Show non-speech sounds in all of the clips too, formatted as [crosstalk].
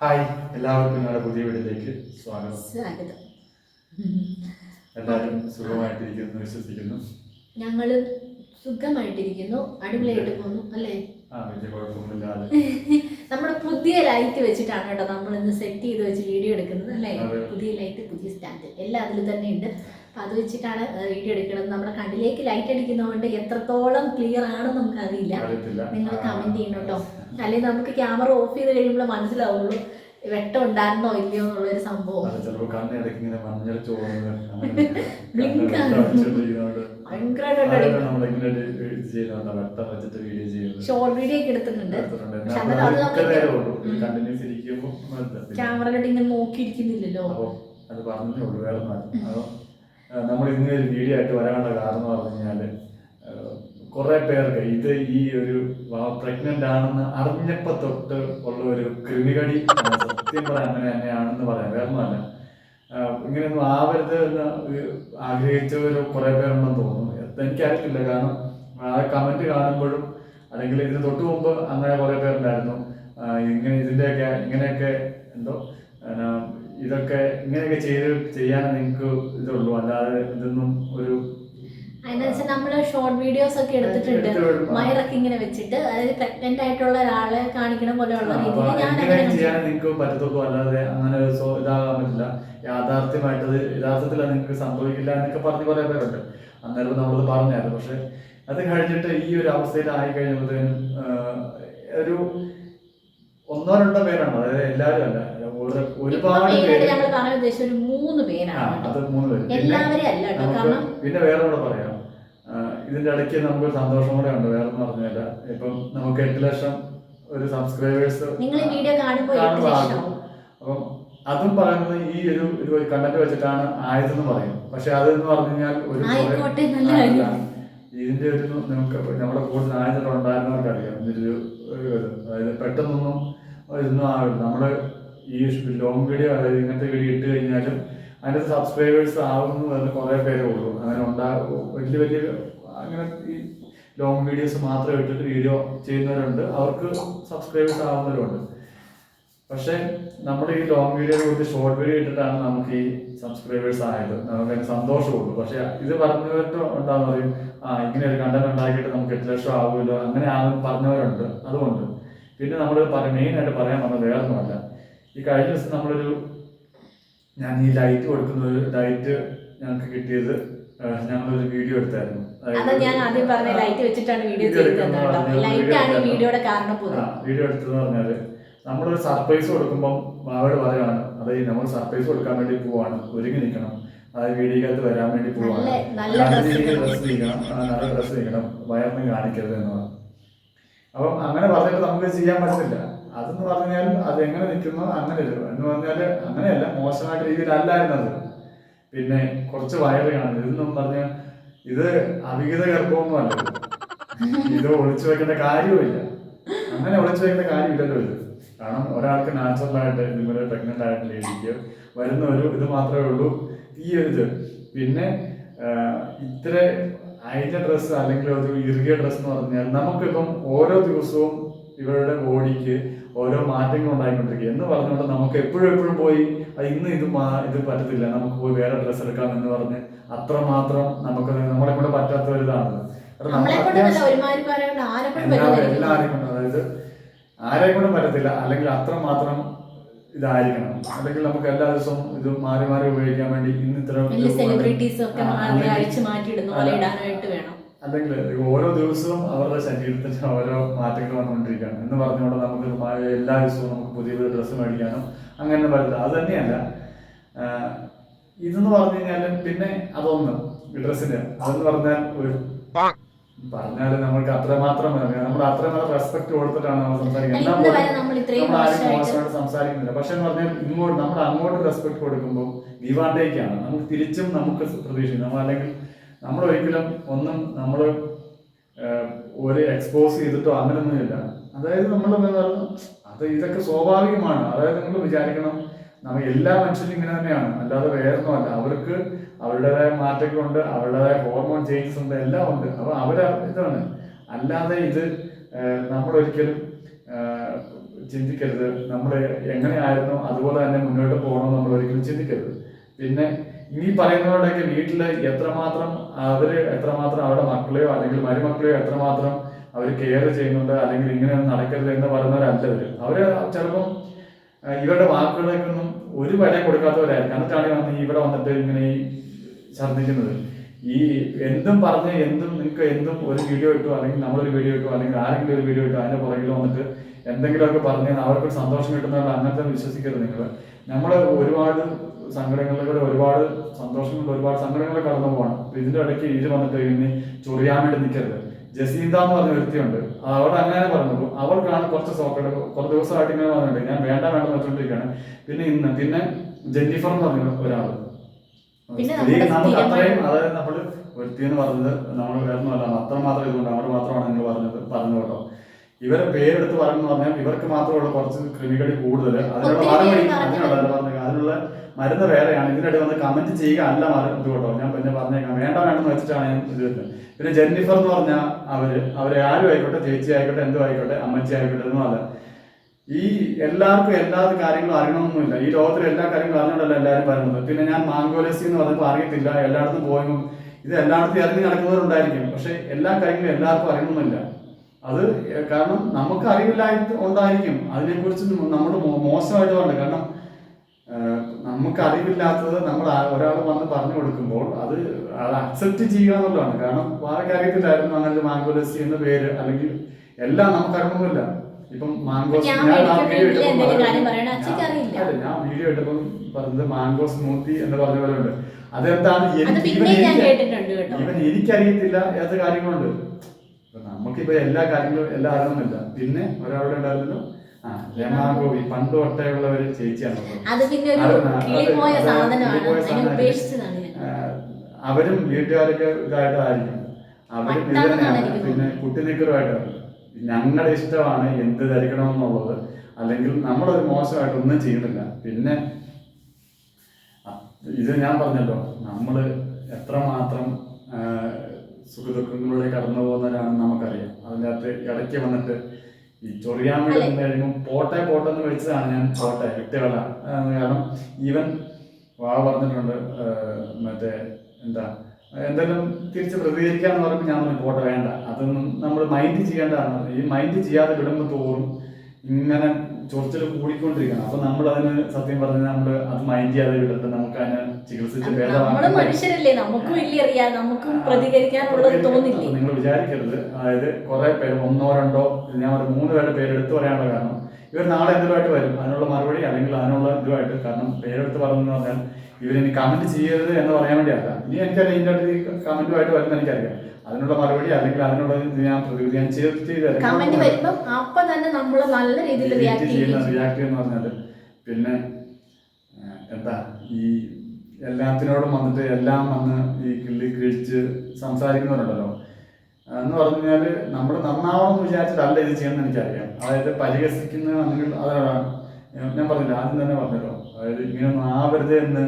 Hi എല്ലാവർക്കും ഞങ്ങളുടെ പുതിയ വീട്ടിലേക്ക് സ്വാഗതം. സ്വാഗതം. എല്ലാവരും സുഖമായിട്ടിരിക്കുന്നു വിശ്വസിക്കുന്നു. ഞങ്ങൾ സുഖമായിട്ടിരിക്കുന്നു അടിപൊളിയായിട്ട് പോകുന്നു അല്ലേ? ആ വലിയ കുഴപ്പമൊന്നുമില്ലാതെ നമ്മുടെ പുതിയ ലൈറ്റ് വെച്ചിട്ടാണ് കേട്ടോ നമ്മൾ ഇന്ന് സെറ്റ് ചെയ്ത് വെച്ച് വീഡിയോ എടുക്കുന്നത് അല്ലേ? പുതിയ ലൈറ്റ് പുതിയ സ്റ്റാൻഡ് എല്ലാം അതിൽ തന്നെ ഉണ്ട്. അപ്പം അത് വെച്ചിട്ടാണ് വീഡിയോ എടുക്കുന്നത്. നമ്മുടെ കണ്ണിലേക്ക് ലൈറ്റ് അടിക്കുന്നതുകൊണ്ട് എത്രത്തോളം ക്ലിയർ ആണെന്ന് നമുക്കറിയില്ല. അറിയില്ല നിങ്ങൾ കമന്റ് ചെയ്യണം കേട്ടോ. അല്ലെങ്കിൽ നമുക്ക് ക്യാമറ ഓഫ് ചെയ്ത് കഴിയുമ്പോൾ മനസ്സിലാവുള്ളൂ വെട്ടം ഉണ്ടായിരുന്നോ ഇല്ലയോ എന്നുള്ളൊരു സംഭവം. ഷോർട്ട് [laughs] വീഡിയോ ഒക്കെ എടുത്തിട്ടുണ്ട്. ക്യാമറയിലോട്ട് ഇങ്ങനെ നോക്കിയിരിക്കുന്നില്ലല്ലോ. നമ്മൾ ഇങ്ങനെ ഒരു വീഡിയോ ആയിട്ട് വരാനുള്ള കാരണം എന്ന് പറഞ്ഞു കഴിഞ്ഞാൽ കുറെ പേർക്ക് ഇത് ഈ ഒരു പ്രഗ്നന്റ് ആണെന്ന് അറിഞ്ഞപ്പോ തൊട്ട് ഉള്ള ഒരു കൃമികടി സത്യം പറയാൻ അങ്ങനെ തന്നെയാണെന്ന് പറയാം. വേറൊന്നുമല്ല. ഇങ്ങനെയൊന്നും ആവരുത് എന്ന് ആഗ്രഹിച്ചവർ കുറെ പേരുണ്ടെന്ന് തോന്നുന്നു. എനിക്കറിയത്തില്ല. കാരണം ആ കമന്റ് കാണുമ്പോഴും അല്ലെങ്കിൽ ഇതിന് തൊട്ട് മുമ്പ് അങ്ങനെ കുറെ പേരുണ്ടായിരുന്നു. ഇങ്ങനെ ഇതിന്റെയൊക്കെ ഇങ്ങനെയൊക്കെ എന്തോ ഇതൊക്കെ ഇങ്ങനെയൊക്കെ ചെയ്ത് ചെയ്യാൻ നിങ്ങൾക്ക് ഇതുള്ളൂ. അല്ലാതെ ഇതൊന്നും ഒരു അതിനെന്ന് നമ്മൾ ഷോർട്ട് വീഡിയോസ് ഒക്കെ എടുത്തിട്ടുണ്ട്. മൈറൊക്കെ ഇങ്ങനെ വെച്ചിട്ട്. അതായത് പ്രഗ്നന്റ് ആയിട്ടുള്ള ഒരാളെ കാണിക്കണ പോലെയുള്ള രീതിയിൽ ഞാൻ ചെയ്യാൻ നിങ്ങൾക്ക് പറ്റത്തുള്ളൂ അല്ലാതെ അങ്ങനെ സോ- ഇതാകാൻ പറ്റില്ല. യാഥാർത്ഥ്യമായിട്ടത് യഥാർത്ഥത്തിൽ നിങ്ങൾക്ക് സംഭവിക്കില്ല എന്നൊക്കെ പറഞ്ഞ് കുറെ പേരുണ്ട്. അന്നേരം നമ്മളത് പറഞ്ഞായിരുന്നു. പക്ഷെ അത് കഴിഞ്ഞിട്ട് ഈ ഒരു അവസ്ഥയിലായി കഴിഞ്ഞപ്പോഴത്തേനും ഒരു ഒന്നോ രണ്ടോ പേരാണ്. അതായത് എല്ലാവരും അല്ല. ഒരു- ഒരുപാട് പേര്. ഞങ്ങൾ പറയാൻ ഉദ്ദേശിച്ച ഒരു മൂന്ന് പേരാണ്. അത് മൂന്ന് പേര്. അല്ല കേട്ടോ. കാരണം പിന്നെ വേറെ പറയാം. ഇതിന്റെ ഇടയ്ക്ക് നമുക്ക് സന്തോഷം കൂടെ ഉണ്ട് വേറെ പറഞ്ഞില്ല ഇപ്പം നമുക്ക് എട്ട് ലക്ഷം ഒരു സബ്സ്ക്രൈബേഴ്സ് അപ്പം അതും പറയുന്നത് ഈ ഒരു ഇത് കണ്ടന്റ് വെച്ചിട്ടാണ് ആയതെന്ന് പറയും. പക്ഷെ അതെന്ന് പറഞ്ഞു കഴിഞ്ഞാൽ ഒരു ഇതിന്റെ ഒരു നമുക്ക് നമ്മുടെ കൂടുതൽ ആയതുകൊണ്ട് ഉണ്ടായിരുന്നവർക്കറിയാം. ഇതിന്റെ ഒരു ഒരു. അതായത് പെട്ടെന്നൊന്നും ഇതൊന്നും ആവില്ല. നമ്മൾ ഈ ലോങ് വീഡിയോ അതായത് ഇങ്ങനത്തെ വീഡിയോ ഇട്ട് കഴിഞ്ഞാലും അതിന്റെ സബ്സ്ക്രൈബേഴ്സ് ആവുന്നു എന്ന് കുറെ പേരേ ഉള്ളൂ. അങ്ങനെ ഉണ്ടാകും വലിയ വലിയ അങ്ങനെ ഈ ലോങ് വീഡിയോസ് മാത്രം ഇട്ടിട്ട് വീഡിയോ ചെയ്യുന്നവരുണ്ട്. അവർക്ക് സബ്സ്ക്രൈബേഴ്സ് ആവുന്നവരുണ്ട് പക്ഷെ നമ്മൾ ഈ ലോങ് വീഡിയോ കൊടുത്ത് ഷോർട്ട് വീഡിയോ ഇട്ടിട്ടാണ് നമുക്ക് ഈ സബ്സ്ക്രൈബേഴ്സ് ആയത്. നമുക്ക് അതിന് സന്തോഷമുള്ളൂ. പക്ഷെ ഇത് പറഞ്ഞവർക്ക് ഉണ്ടാകുന്ന പറയും? ആ ഇങ്ങനെ ഒരു കണ്ടന്റ് ഉണ്ടാക്കിയിട്ട് നമുക്ക് എട്ട് ലക്ഷം ആവുമല്ലോ. അങ്ങനെ ആകും പറഞ്ഞവരുണ്ട്. അതുകൊണ്ട്. പിന്നെ നമ്മൾ മെയിൻ ആയിട്ട് പറയാൻ വന്നത് വേറൊന്നുമല്ല. ഈ കഴിഞ്ഞ ദിവസം നമ്മളൊരു ഞാൻ ഈ ലൈറ്റ് കൊടുക്കുന്ന ഒരു ലൈറ്റ് ഞങ്ങൾക്ക് കിട്ടിയത് ഞങ്ങളൊരു വീഡിയോ എടുത്തായിരുന്നു. അതാ ഞാൻ ആദ്യം പറഞ്ഞ ലൈറ്റ് വെച്ചിട്ടാണ് വീഡിയോ ചെയ്തത് ലൈറ്റ് ആണ് വീഡിയോയുടെ കാരണം വീഡിയോ എടുത്തതെന്ന് പറഞ്ഞാൽ നമ്മളൊരു സർപ്രൈസ് കൊടുക്കുമ്പോൾ അവരോട് പറയാണ് അതായത് നമ്മൾ സർപ്രൈസ് കൊടുക്കാൻ വേണ്ടി പോവാണ്. ഒരുങ്ങി നിൽക്കണം. അതായത് വീഡിയോക്കകത്ത് വരാൻ വേണ്ടി പോവാണ്. നല്ല ഡ്രസ്സ് നീക്കണം. നല്ല ഡ്രസ് നീക്കണം. വയറിന് കാണിക്കരുത് എന്നാണ്. അപ്പം അങ്ങനെ പറഞ്ഞിട്ട് നമുക്ക് ചെയ്യാൻ പറ്റില്ല. അതെന്ന് പറഞ്ഞാൽ അത് എങ്ങനെ നിൽക്കുന്നു? അങ്ങനെ ഇല്ല. എന്ന് പറഞ്ഞാൽ അങ്ങനെയല്ല. മോശമായിട്ട് രീതിയിലല്ലായിരുന്നു അത് പിന്നെ കുറച്ച് വയറ് കാണുന്നത് ഇതെന്നും പറഞ്ഞാൽ ഇത് അവിഹിത ഗർഭമൊന്നുമല്ല. ഇത് ഒളിച്ചു വെക്കേണ്ട കാര്യവുമില്ല. അങ്ങനെ ഒളിച്ചു വെക്കേണ്ട കാര്യമില്ലല്ലോ ഇത്. കാരണം ഒരാൾക്ക് നാച്ചുറൽ ആയിട്ട് ഇതുപോലെ പ്രഗ്നന്റ് ആയിട്ട് ലേഡിക്ക് വരുന്ന ഒരു ഇത് മാത്രമേ ഉള്ളൂ. ഈ ഒരു ഇത്. പിന്നെ ഇത്ര അയഞ്ഞ ഡ്രസ്സ് അല്ലെങ്കിൽ ഒരു ഇറുകിയ ഡ്രസ്സ് എന്ന് പറഞ്ഞാൽ നമുക്കിപ്പം ഓരോ ദിവസവും ഇവരുടെ ബോഡിക്ക് ഓരോ മാറ്റങ്ങൾ ഉണ്ടായിക്കൊണ്ടിരിക്കുക. എന്ന് പറഞ്ഞുകൊണ്ട് നമുക്ക് എപ്പോഴും എപ്പോഴും പോയി "ആ, ഇന്ന് ഇത് ഇത് പറ്റത്തില്ല നമുക്ക് പോയി വേറെ ഡ്രസ്സ് എടുക്കാം എന്ന് പറഞ്ഞ് അത്രമാത്രം നമുക്ക് നമ്മളെ കൊണ്ട് പറ്റാത്ത ഒരു ഇതാണ് എല്ലാവരെയും കൊണ്ട് അതായത് ആരെയും കൊണ്ടും പറ്റത്തില്ല. അല്ലെങ്കിൽ അത്രമാത്രം ഇതായിരിക്കണം. അല്ലെങ്കിൽ നമുക്ക് എല്ലാ ദിവസവും ഇത് മാറി മാറി ഉപയോഗിക്കാൻ വേണ്ടി ഇന്ന് ഇത്ര സെലിബ്രിറ്റീസ് ഒക്കെ ആ, മാറി മാറ്റി അഴിച്ചു പോലെ ഇടാനായിട്ട് വേണം. അല്ലെങ്കിൽ ഓരോ ദിവസവും അവരുടെ ശരീരത്തിന് ഓരോ മാറ്റങ്ങൾ വന്നുകൊണ്ടിരിക്കുകയാണ്. എന്ന് പറഞ്ഞുകൊണ്ട് നമുക്ക് എല്ലാ ദിവസവും നമുക്ക് പുതിയ പുതിയ ഡ്രസ്സ് മേടിക്കാനോ അങ്ങനെ പറ്റില്ല അത് തന്നെയല്ല ഇതെന്ന് പറഞ്ഞു കഴിഞ്ഞാൽ പിന്നെ അതൊന്ന് ഡ്രസ്സിന്റെ ഡ്രസ്സിന് അതെന്ന് പറഞ്ഞാൽ ഒരു പറഞ്ഞാൽ നമ്മൾക്ക് അത്രമാത്രം നമ്മൾ അത്ര നല്ല റെസ്പെക്ട് കൊടുത്തിട്ടാണ് നമ്മൾ സംസാരിക്കുന്നത്. നമ്മൾ ആരും മോശമായിട്ട് സംസാരിക്കുന്നില്ല. പക്ഷെ എന്ന് പറഞ്ഞാൽ ഇങ്ങോട്ട് നമ്മൾ അങ്ങോട്ട് റെസ്പെക്ട് കൊടുക്കുമ്പോൾ ഗീവാണ്ടേക്കാണ് നമുക്ക് തിരിച്ചും നമുക്ക് പ്രതീക്ഷിക്കും നമ്മൾ അല്ലെങ്കിൽ നമ്മൾ ഒരിക്കലും ഒന്നും നമ്മൾ ഒരു എക്സ്പോസ് ചെയ്തിട്ടോ അങ്ങനെയൊന്നുമില്ല അതായത് നമ്മൾ അത് ഇതൊക്കെ സ്വാഭാവികമാണ്. അതായത് നമ്മൾ വിചാരിക്കണം നമ്മൾ എല്ലാ മനുഷ്യരും ഇങ്ങനെ തന്നെയാണ്. അല്ലാതെ വേറൊന്നുമല്ല. അവർക്ക് അവരുടേതായ മാറ്റങ്ങളുണ്ട് അവരുടേതായ ഹോർമോൺ ചേഞ്ചസ് ഉണ്ട് എല്ലാം ഉണ്ട്. അപ്പൊ അവർ ഇതാണ്. അല്ലാതെ ഇത് നമ്മൾ ഒരിക്കലും ചിന്തിക്കരുത്. നമ്മൾ എങ്ങനെയായിരുന്നു അതുപോലെ തന്നെ മുന്നോട്ട് പോകണമെന്ന് നമ്മൾ ഒരിക്കലും ചിന്തിക്കരുത്. പിന്നെ ഈ പറയുന്നവരുടെയൊക്കെ വീട്ടിൽ എത്രമാത്രം അവർ എത്രമാത്രം അവരുടെ മക്കളെയോ അല്ലെങ്കിൽ മരുമക്കളെയോ എത്രമാത്രം അവർ കെയർ ചെയ്യുന്നുണ്ട് അല്ലെങ്കിൽ ഇങ്ങനെ നടക്കരുത് എന്ന് പറയുന്നവരല്ല അവർ അവർ ചിലപ്പം ഇവരുടെ വാക്കുകളേക്കൊന്നും ഒരു വില കൊടുക്കാത്തവരായിരിക്കും. എന്നിട്ടാണ് വന്ന് ഇവിടെ വന്നിട്ട് ഇങ്ങനെ ഈ ഛർദ്ദിക്കുന്നത്. ഈ എന്തും പറഞ്ഞ് എന്തും നിങ്ങൾക്ക് എന്തും ഒരു വീഡിയോ ഇട്ടു അല്ലെങ്കിൽ നമ്മളൊരു വീഡിയോ ഇട്ടു അല്ലെങ്കിൽ ആരെങ്കിലും ഒരു വീഡിയോ ഇട്ടു അതിന്റെ പുറകിൽ വന്നിട്ട് എന്തെങ്കിലുമൊക്കെ പറഞ്ഞ് അവർക്ക് സന്തോഷം കിട്ടുന്നവരുടെ അങ്ങനത്തെ വിശ്വസിക്കരുത് നിങ്ങൾ. നമ്മൾ ഒരുപാട് സങ്കടങ്ങളിലൂടെ ഒരുപാട് സന്തോഷങ്ങളിലൂടെ ഒരുപാട് സങ്കടങ്ങൾ കടന്നു പോകണം ഇതിന്റെ ഇടയ്ക്ക് ഇത് വന്നിട്ട് ഇനി ചൊറിയാൻ വേണ്ടി നിൽക്കരുത്. ജസീന്ത എന്ന് പറഞ്ഞ വ്യക്തിയുണ്ട് അവൾ അങ്ങനെ പറഞ്ഞു അവൾക്കാണ് കുറച്ച് സോക്കട്ട് കുറച്ച് ദിവസമായിട്ട് ഇങ്ങനെ പറഞ്ഞിട്ടുണ്ട്. ഞാൻ വേണ്ട വേണ്ട വെച്ചോണ്ടിരിക്കുകയാണ്. പിന്നെ ഇന്ന് പിന്നെ ജെന്നിഫർ എന്ന് പറഞ്ഞ ഒരാൾ. നമുക്ക് അത്രയും അതായത് നമ്മൾ വൃത്തി എന്ന് പറഞ്ഞത് നമ്മൾ വേറെ അത്ര മാത്രം ഇതുകൊണ്ട്. അവർ മാത്രമാണ് നിങ്ങൾ പറഞ്ഞത് പറഞ്ഞു കേട്ടോ. ഇവരെ പേരെടുത്ത് പറയുന്നു പറഞ്ഞാൽ ഇവർക്ക് മാത്രമുള്ള കുറച്ച് ക്രിമികളി കൂടുതൽ. അതിനുള്ള മറുപടി പറഞ്ഞു. അതിനുള്ള അതിനുള്ള മരുന്ന് വേറെയാണ്. ഇതിനിടെ വന്ന് കമന്റ് ചെയ്യുക അല്ല ഇത് കേട്ടോ ഞാൻ പിന്നെ പറഞ്ഞേക്കാം. വേണ്ട വേണ്ടെന്ന് വെച്ചിട്ടാണ് ഞാൻ ഇത് വരുന്നത്. പിന്നെ ജെന്നിഫർ എന്ന് പറഞ്ഞാൽ അവർ അവരെ ആരും ആയിക്കോട്ടെ ചേച്ചി ആയിക്കോട്ടെ എന്തോ ആയിക്കോട്ടെ അമ്മച്ചി ആയിക്കോട്ടെ എന്നും അല്ല. ഈ എല്ലാവർക്കും എല്ലാ കാര്യങ്ങളും അറിയണമെന്നൊന്നുമില്ല ഈ ലോകത്തിലെ എല്ലാ കാര്യങ്ങളും അറിഞ്ഞുകൊണ്ടല്ല എല്ലാവരും പറയുന്നത് പിന്നെ ഞാൻ മാങ്കോലസി എന്ന് പറഞ്ഞപ്പോൾ അറിയത്തില്ല. എല്ലായിടത്തും പോയെന്നും ഇത് എല്ലായിടത്തും ഇറങ്ങി നടക്കുന്നവരുണ്ടായിരിക്കും. പക്ഷെ എല്ലാ കാര്യങ്ങളും എല്ലാവർക്കും അറിയണമെന്നില്ല അത് കാരണം നമുക്ക് അറിവില്ലായിട്ട് ഉണ്ടായിരിക്കും. അതിനെക്കുറിച്ച് നമ്മൾ മോശമായിട്ട് പറഞ്ഞു കാരണം നമുക്ക് അറിവില്ലാത്തത് നമ്മൾ ഒരാൾ വന്ന് പറഞ്ഞു കൊടുക്കുമ്പോൾ അത് അത് അക്സെപ്റ്റ് ചെയ്യുക എന്നുള്ളതാണ്. കാരണം വാഴയ്ക്ക് അറിയത്തില്ലായിരുന്നു അങ്ങനെ ഒരു മാങ്കോലസി എന്ന പേര്. അല്ലെങ്കിൽ എല്ലാം നമുക്ക് അറിയണമെന്നില്ല ഇപ്പം മാംഗോസ് ഞാൻ വീഡിയോ. അല്ല, ഞാൻ വീഡിയോ ഇട്ടപ്പോൾ പറഞ്ഞത് മാംഗോ സ്മൂത്തി എന്ന് പറഞ്ഞ പോലെ ഉണ്ട്. അതെന്താണ് അത് എനിക്ക് ഇവൻ എനിക്കറിയത്തില്ല ഏത് കാര്യങ്ങളുണ്ട്. ഇപ്പൊ നമുക്കിപ്പോ എല്ലാ കാര്യങ്ങളും എല്ലാ അറിയണമെന്നില്ല പിന്നെ ഒരാളുടെ ഉണ്ടായിരുന്നല്ലോ. ആ രമാഗോപി പണ്ട് തൊട്ടേയുള്ള ഒരു ചേച്ചിയാണ് അവരും വീട്ടുകാരൊക്കെ ഇതായിട്ടായിരിക്കും. അവരും ഇത് വട്ടാണെന്നാണ് തന്നെയാണ് എനിക്ക് പിന്നെ കുട്ടിനിക്കറുമായിട്ടാണ് ഞങ്ങളുടെ ഇഷ്ടമാണ് എന്ത് ധരിക്കണമെന്നുള്ളത്. അല്ലെങ്കിൽ നമ്മളൊരു മോശമായിട്ട് ഒന്നും ചെയ്യുന്നില്ല പിന്നെ ഇത് ഞാൻ പറഞ്ഞല്ലോ. നമ്മൾ എത്രമാത്രം സുഖദുഃഖങ്ങളിലൂടെ കടന്നു പോകുന്നവരാണെന്ന് നമുക്കറിയാം. അതിനകത്ത് ഇടയ്ക്ക് വന്നിട്ട് ഈ ചൊറിയാൻ വേണ്ടി കഴിയുമ്പോൾ പോട്ടെ പോട്ടെ എന്ന് വെച്ചതാണ് ഞാൻ. പോട്ടെ വിട്ടുകള കാരണം ഈവൻ വാ പറഞ്ഞിട്ടുണ്ട് മറ്റേ എന്താ എന്തെങ്കിലും തിരിച്ച് പ്രതികരിക്കാന്ന് പറയുമ്പോൾ ഞാൻ പോട്ടെ വേണ്ട. അതൊന്നും നമ്മൾ മൈൻഡ് ചെയ്യേണ്ടതാണ്. ഈ മൈൻഡ് ചെയ്യാതെ വിടുമ്പോൾ തോറും ഇങ്ങനെ ചൊറിച്ചിൽ കൂടിക്കൊണ്ടിരിക്കണം. അപ്പൊ നമ്മൾ അതിന് സത്യം പറഞ്ഞാൽ നമ്മൾ അത് മൈൻഡ് ചെയ്യാതെ വിട്ടിട്ട് നമുക്ക് അതിനെ ചികിത്സിച്ച് മനുഷ്യരല്ലേ? നമുക്കും അറിയാം നമുക്കും പ്രതികരിക്കാനുള്ളത് തോന്നില്ലേ? നിങ്ങൾ വിചാരിക്കരുത്. അതായത് കുറെ പേര് ഒന്നോ രണ്ടോ ഞാൻ ഒരു മൂന്ന് പേരുടെ പേരെടുത്ത് പറയാനുള്ള കാരണം ഇവർ നാളെ എന്തുമായിട്ട് വരും? അതിനുള്ള മറുപടി അല്ലെങ്കിൽ അതിനുള്ള ഇതുമായിട്ട് കാരണം പേരെടുത്ത് പറഞ്ഞു പറഞ്ഞാൽ ഇവരിനി കമന്റ് ചെയ്യരുത് എന്ന് പറയാൻ വേണ്ടിയല്ല. ഇനി എനിക്കറിയാം ഇതിന്റെ അടുത്ത് കമന്റുമായിട്ട് വരുന്ന എനിക്കറിയാം. അതിനുള്ള മറുപടി അല്ലെങ്കിൽ അതിനുള്ള ഞാൻ പ്രതിവിധി ഞാൻ ചെയ്ത് കമന്റ് വരുമ്പോൾ അപ്പൊ തന്നെ നമ്മൾ നല്ല രീതിയിൽ റിയാക്ട് റിയാക്ട് എന്ന് പറഞ്ഞാൽ പിന്നെ എന്താ ഈ എല്ലാത്തിനോടും വന്നിട്ട് എല്ലാം വന്ന് ഈ കിള്ളി കിഴിച്ച് സംസാരിക്കുന്നവരുണ്ടല്ലോ. എന്ന് പറഞ്ഞു കഴിഞ്ഞാൽ നമ്മൾ നന്നാവണം എന്ന് വിചാരിച്ചിട്ടല്ല ഇത് ചെയ്യണമെന്ന് എനിക്കറിയാം. അതായത് പരിഹസിക്കുന്ന അല്ലെങ്കിൽ അതാണ് ഞാൻ പറഞ്ഞില്ല ആദ്യം തന്നെ പറഞ്ഞല്ലോ. അതായത് ഇങ്ങനെ ആവരുത് എന്ന്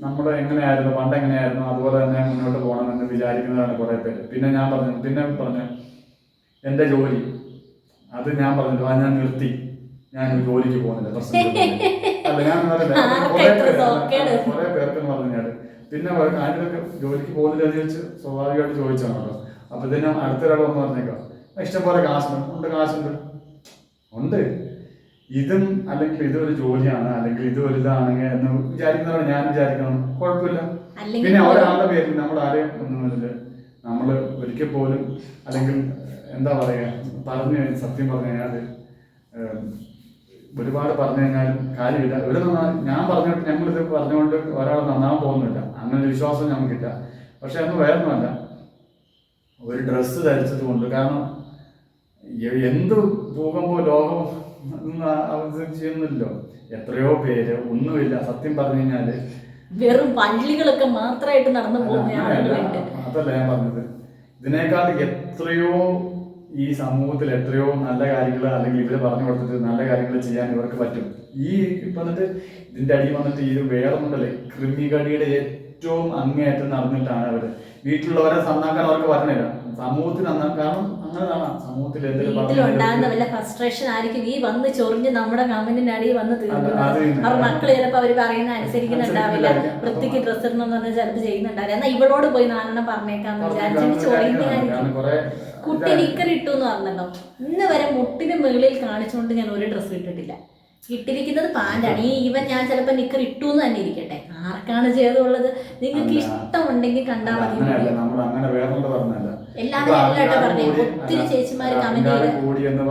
നമ്മൾ എങ്ങനെയായിരുന്നു പണ്ട് എങ്ങനെയായിരുന്നു അതുപോലെ തന്നെ മുന്നോട്ട് പോകണം എന്ന് വിചാരിക്കുന്നതാണ് കുറെ പേര്. പിന്നെ ഞാൻ പറഞ്ഞു പിന്നെ പറഞ്ഞു എന്റെ ജോലി. അത് ഞാൻ പറഞ്ഞു അത് ഞാൻ നിർത്തി. ഞാൻ ജോലിക്ക് പോകുന്നില്ല പ്രശ്നം അല്ല ഞാൻ [laughs] കുറെ പേർക്ക് എന്ന് പിന്നെ അതിനൊക്കെ ജോലിക്ക് പോകുന്നില്ല എന്ന് ചോദിച്ച് സ്വാഭാവികമായിട്ട് ചോദിച്ചാണല്ലോ അപ്പൊ ഇതിന് അടുത്തൊരാൾ വന്ന് പറഞ്ഞേക്കാം ഇഷ്ടംപോലെ കാശുണ്ട് ഉണ്ട് കാശുണ്ട്. ഉണ്ട്. ഇതും അല്ലെങ്കിൽ ഇതൊരു ജോലിയാണ് അല്ലെങ്കിൽ ഇത് ഒരു ഇതാണെങ്കിൽ എന്ന് വിചാരിക്കുന്നവരെ ഞാൻ വിചാരിക്കണം. കുഴപ്പമില്ല. പിന്നെ ഒരാളുടെ പേരിൽ നമ്മൾ ആരെയും ഒന്നുമില്ല നമ്മൾ ഒരിക്കൽ പോലും അല്ലെങ്കിൽ എന്താ പറയുക പറഞ്ഞു കഴിഞ്ഞാൽ സത്യം പറഞ്ഞു കഴിഞ്ഞാൽ ഒരുപാട് പറഞ്ഞു കഴിഞ്ഞാൽ കാര്യമില്ല ഇവിടെ നന്നാ- ഞാൻ പറഞ്ഞിട്ട് ഞങ്ങളിത് പറഞ്ഞുകൊണ്ട് ഒരാൾ നന്നാവാൻ പോകുന്നില്ല. അങ്ങനെ ഒരു വിശ്വാസം നമുക്കില്ല പക്ഷെ അന്ന് വേറൊന്നുമല്ല. ഒരു ഡ്രസ്സ് ധരിച്ചത് കൊണ്ട് കാരണം എന്ത് ഭൂകമ്പോ ലോകം ചെയ്യുന്നില്ലോ? എത്രയോ പേര് ഒന്നുമില്ല. സത്യം പറഞ്ഞു കഴിഞ്ഞാൽ. വെറും പള്ളികളൊക്കെ മാത്രമായിട്ട് നടന്നു പോകുന്ന അതല്ല ഞാൻ പറഞ്ഞത്. ഇതിനേക്കാൾ എത്രയോ ഈ സമൂഹത്തിൽ എത്രയോ നല്ല കാര്യങ്ങൾ അല്ലെങ്കിൽ ഇവർ പറഞ്ഞു കൊടുത്തിട്ട് നല്ല കാര്യങ്ങൾ ചെയ്യാൻ ഇവർക്ക് പറ്റും. ഈ ഇപ്പൊ എന്നിട്ട് ഇതിന്റെ അടിയിൽ വന്നിട്ട് ഈ വേറൊന്നുണ്ടല്ലേ? കൃമികടിയുടെ ഏറ്റവും അങ്ങേയറ്റം നടന്നിട്ടാണ് അവർ. വീട്ടിലുള്ളവരെ നന്നാക്കാൻ അവർക്ക് പറഞ്ഞില്ല സമൂഹത്തിന് കാരണം അങ്ങനെ കാണാം സമൂഹത്തിൽ വീട്ടിലുണ്ടാകുന്ന വല്ല ഫ്രസ്ട്രേഷൻ ആയിരിക്കും. ഈ വന്ന് ചൊറിഞ്ഞ് നമ്മുടെ കമ്പനിന്റെ അടിയിൽ വന്ന് തീർക്കുന്നത്. അവർ മക്കൾ ചിലപ്പോ അവർ പറയുന്ന അനുസരിക്കുന്നുണ്ടാവില്ല. വൃത്തിക്ക് ഡ്രസ്സ് ഇടണം എന്ന് പറഞ്ഞാൽ ചിലപ്പോൾ ചെയ്യുന്നുണ്ടാവില്ല. എന്നാ ഇവളോട് പോയി നാലെണ്ണം പറഞ്ഞേക്കാന്ന് വിചാരിച്ചിട്ട് ചൊറിയുന്നതായിരിക്കും കുട്ടി നിക്കർ ഇട്ടു എന്ന് പറഞ്ഞല്ലോ. ഇന്ന് വരെ മുട്ടിന് മുകളിൽ കാണിച്ചുകൊണ്ട് ഞാൻ ഒരു ഡ്രസ്സ് ഇട്ടിട്ടില്ല. ഇട്ടിരിക്കുന്നത് പാന്റാണ് ഈ ഇവൻ ഞാൻ ചിലപ്പോൾ നിക്കർ ഇട്ടു എന്ന് തന്നെ ഇരിക്കട്ടെ. ആർക്കാണ് ചെയ്തുള്ളത് നിങ്ങൾക്ക് ഇഷ്ടമുണ്ടെങ്കിൽ കണ്ടാൽ മതി. നമ്മൾ അങ്ങനെ വേറൊന്നും പറഞ്ഞല്ല. കൂടി എന്ന്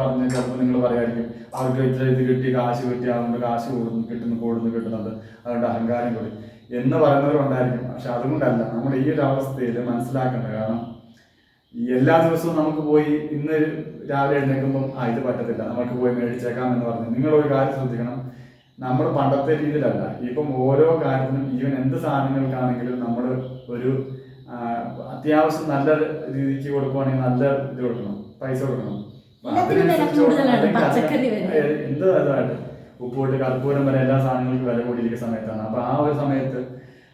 നിങ്ങൾ പറയായിരിക്കും അവർക്ക് ഇത്ര ഇത് കിട്ടി കാശ് കിട്ടി അതുകൊണ്ട് കാശ് കൂടുന്നു കിട്ടുന്നു കൂടുന്നു കിട്ടുന്നുണ്ട്. അതുകൊണ്ട് അഹങ്കാരം കൂടി. എന്ന് പറയുന്നവരുണ്ടായിരിക്കും പക്ഷെ അതുകൊണ്ടല്ല നമ്മൾ ഈ ഒരു അവസ്ഥയിൽ മനസ്സിലാക്കേണ്ട കാരണം എല്ലാ ദിവസവും നമുക്ക് പോയി ഇന്ന് രാവിലെ എഴുന്നേൽക്കുമ്പം ആ ഇത് പറ്റത്തില്ല നമുക്ക് പോയി മേടിച്ചേക്കാം എന്ന് പറഞ്ഞു നിങ്ങൾ ഒരു കാര്യം ശ്രദ്ധിക്കണം. നമ്മൾ പണ്ടത്തെ രീതിയിലല്ല ഇപ്പം ഓരോ കാര്യത്തിനും ഈവൻ എന്ത് സാധനങ്ങൾക്കാണെങ്കിലും നമ്മൾ ഒരു അത്യാവശ്യം നല്ല രീതിക്ക് കൊടുക്കുവാണെങ്കിൽ നല്ല ഇത് കൊടുക്കണം പൈസ കൊടുക്കണം. എന്ത് ഇതായിട്ട് ഉപ്പുപൊട്ട് കർപ്പൂരം വരെ എല്ലാ സാധനങ്ങൾക്കും വില കൂടിയിരിക്കുന്ന സമയത്താണ്. അപ്പൊ ആ ഒരു സമയത്ത്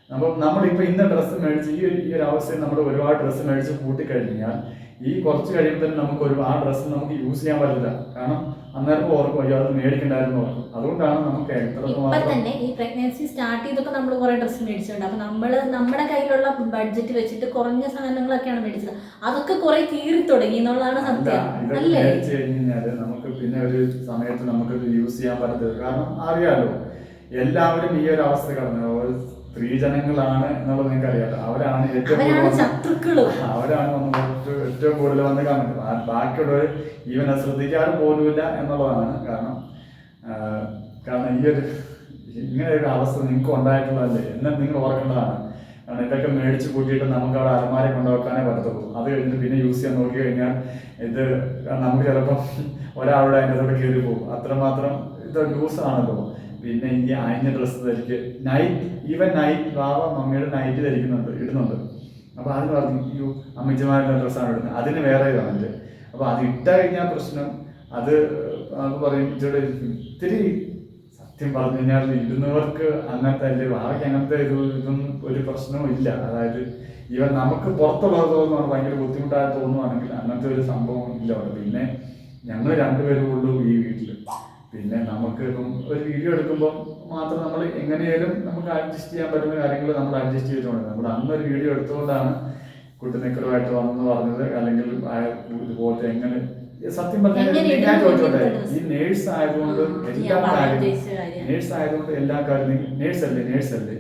നമ്മൾ നമ്മളിപ്പോ ഇന്ന ഡ്രസ്സ് മേടിച്ച് ഈ ഒരു- ഈ ഒരു അവസ്ഥയിൽ നമ്മൾ ഒരുപാട് ഡ്രസ്സ് മേടിച്ച് കൂട്ടിക്കഴിഞ്ഞാൽ ഈ കുറച്ച് കഴിയുമ്പോൾ തന്നെ നമുക്ക് ഒരു ആ ഡ്രസ്സ് നമുക്ക് യൂസ് ചെയ്യാൻ പറ്റില്ല. കാരണം അന്നേരം ഓർക്കും അയ്യോ അത് മേടിക്കണ്ടായിരുന്നു ഓർക്കും. അതുകൊണ്ടാണ് നമുക്ക് ഇപ്പൊ തന്നെ ഈ പ്രഗ്നൻസി സ്റ്റാർട്ട് ചെയ്തൊക്കെ നമ്മൾ കുറെ ഡ്രസ്സ് മേടിച്ചിട്ടുണ്ട്. അപ്പൊ നമ്മൾ നമ്മുടെ കയ്യിലുള്ള ബഡ്ജറ്റ് വെച്ചിട്ട് കുറഞ്ഞ സാധനങ്ങളൊക്കെയാണ് മേടിച്ചത്. അതൊക്കെ കുറെ കീറി തുടങ്ങി എന്നുള്ളതാണ് സത്യം. അല്ലേ? കഴിഞ്ഞാൽ നമുക്ക് പിന്നെ ഒരു സമയത്ത് നമുക്ക് യൂസ് ചെയ്യാൻ പറ്റത്തില്ല. കാരണം അറിയാലോ എല്ലാവരും ഈ ഒരു അവസ്ഥ കടന്നു. സ്ത്രീജനങ്ങളാണ് എന്നുള്ളത് നിങ്ങൾക്ക് അറിയാലോ അവരാണ് ഏറ്റവും അവരാണ് കൂടുതൽ വന്ന് അവരാണ് നമ്മൾ ഏറ്റവും- കൂടുതൽ വന്ന് കാണുന്നത് ബാക്കിയുള്ളവർ ഈവനെ ശ്രദ്ധിക്കാറ് പോലുമില്ല എന്നുള്ളതാണ് കാരണം കാരണം ഈ ഒരു ഇങ്ങനെ ഒരു അവസ്ഥ നിങ്ങൾക്ക് ഉണ്ടായിട്ടുള്ളതല്ലേ? എന്ന് നിങ്ങൾ ഓർക്കേണ്ടതാണ്. കാരണം ഇതൊക്കെ മേടിച്ച് കൂട്ടിയിട്ട് നമുക്ക് അവിടെ അലമാര കൊണ്ടുവെക്കാനേ പറ്റത്തുള്ളൂ. അത് കഴിഞ്ഞിട്ട് പിന്നെ യൂസ് ചെയ്യാൻ നോക്കി കഴിഞ്ഞാൽ ഇത് നമുക്ക് ചിലപ്പം ഒരാളുടെ അതിന്റെ കൂടെ കയറി പോകും. അത്രമാത്രം ഇത് ലൂസ് ആണല്ലോ. പിന്നെ ഈ അയഞ്ഞ ഡ്രസ്സ് ധരിക്ക്. നൈറ്റ് ഈവൻ നൈറ്റ് വാവ മമ്മിയുടെ നൈറ്റ് ധരിക്കുന്നുണ്ട് ഇടുന്നുണ്ട്. അപ്പൊ അത് പറഞ്ഞു അയ്യോ അമ്മച്ചമാരുടെ ഡ്രസ്സാണ് ഇടുന്നത്. അതിന് വേറെ ഇതാണ് അപ്പൊ അത് ഇട്ട കഴിഞ്ഞാൽ പ്രശ്നം. അത് അത് പറയും ഇച്ചിരി ഇത്തിരി സത്യം പറഞ്ഞു കഴിഞ്ഞാൽ ഇടുന്നവർക്ക് അങ്ങനത്തെ അല്ലേ ഭാവിക്ക് അങ്ങനത്തെ ഇത് ഇതൊന്നും ഒരു പ്രശ്നവും ഇല്ല. അതായത് ഇവൻ നമുക്ക് പുറത്തുള്ളത് തോന്നുന്നു ഭയങ്കര ബുദ്ധിമുട്ടായി തോന്നുവാണെങ്കിൽ അങ്ങനത്തെ ഒരു സംഭവം ഇല്ല അവിടെ. പിന്നെ ഞങ്ങൾ രണ്ടുപേരും ഉള്ളൂ ഈ വീട്ടിൽ പിന്നെ നമുക്ക് ഒരു വീഡിയോ എടുക്കുമ്പോൾ മാത്രം നമ്മൾ എങ്ങനെയാലും നമുക്ക് അഡ്ജസ്റ്റ് ചെയ്യാൻ പറ്റുന്ന കാര്യങ്ങൾ നമ്മൾ അഡ്ജസ്റ്റ് ചെയ്തിട്ടുണ്ട് നമ്മൾ അന്ന് ഒരു വീഡിയോ എടുത്തുകൊണ്ടാണ് കുട്ടിനെക്കറുമായിട്ട് വന്നു പറഞ്ഞത്. അല്ലെങ്കിൽ ഇതുപോലത്തെ എങ്ങനെ സത്യം പറഞ്ഞാൽ ഞാൻ ചോദിച്ചോട്ടെ ഈ നേഴ്സ് ആയതുകൊണ്ട് എല്ലാ കാര്യവും കാര്യം. നേഴ്സ് ആയതുകൊണ്ട് എല്ലാ കാര്യങ്ങളും നേഴ്സ് അല്ലേ നേഴ്സ് അല്ലേ?